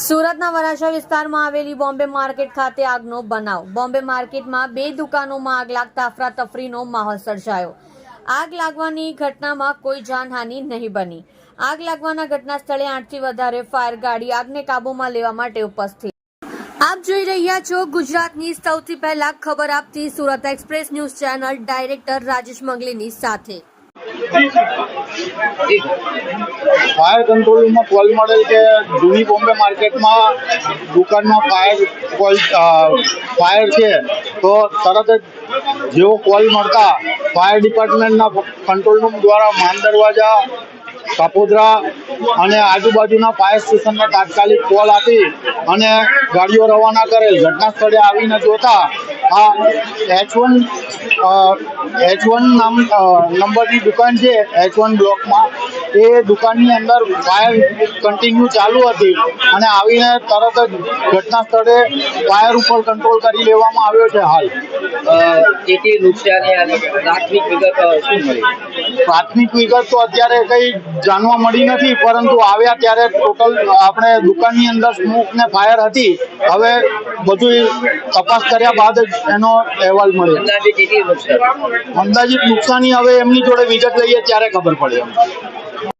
સુરતના વરાછા વિસ્તારમાં આવેલી બોમ્બે માર્કેટ ખાતે આગનો બનાવ. બોમ્બે માર્કેટમાં બે દુકાનોમાં આગ લાગતા અફરાતફરીનો માહોલ સર્જાયો. આગ લાગવાની ઘટનામાં કોઈ જાનહાનિ નહીં બની. આગ લાગવાના ઘટના સ્થળે આઠથી વધારે ફાયર ગાડી આગને કાબૂમાં લેવા માટે ઉપસ્થિત. આપ જોઈ રહ્યા છો ગુજરાતની સૌથી પહેલા ખબર આપતી Surat express news channel director Rajesh મંગલીની સાથે. ફાયર કંટ્રોલમાં કોલ મળેલ કે જૂની બોમ્બે માર્કેટમાં દુકાનમાં ફાયર કોલ ફાયર છે, તો તરત જ જેવો કોલ મળતા ફાયર ડિપાર્ટમેન્ટના કંટ્રોલ રૂમ દ્વારા માન દરવાજા કાપોદ્રા અને આજુબાજુના ફાયર સ્ટેશનને તાત્કાલિક કોલ આપી અને ગાડીઓ રવાના કરેલ ઘટના સ્થળે આવીને જોતા આ એચ વન એચ વન નામ નંબરની દુકાન છે એચ વન બ્લોકમાં એ દુકાનની અંદર ફાયર કન્ટિન્યુ ચાલુ હતી અને આવીને તરત જ ઘટના સ્થળે ફાયર ઉપર કંટ્રોલ કરી લેવામાં આવ્યો છે હાલ. કેટલી નુકસાની અને પ્રાથમિક વિગત શું મળી? પ્રાથમિક વિગત તો અત્યારે કઈ જાણવા મળી નથી પરંતુ આવ્યા ત્યારે ટોટલ આપણે દુકાનની અંદર સ્મોક ને ફાયર હતી. હવે બધું તપાસ કર્યા બાદ જ એનો અહેવાલ મળ્યો. અંદાજિત નુકસાની? હવે એમની જોડે વિગત લઈએ ત્યારે ખબર પડે. એમ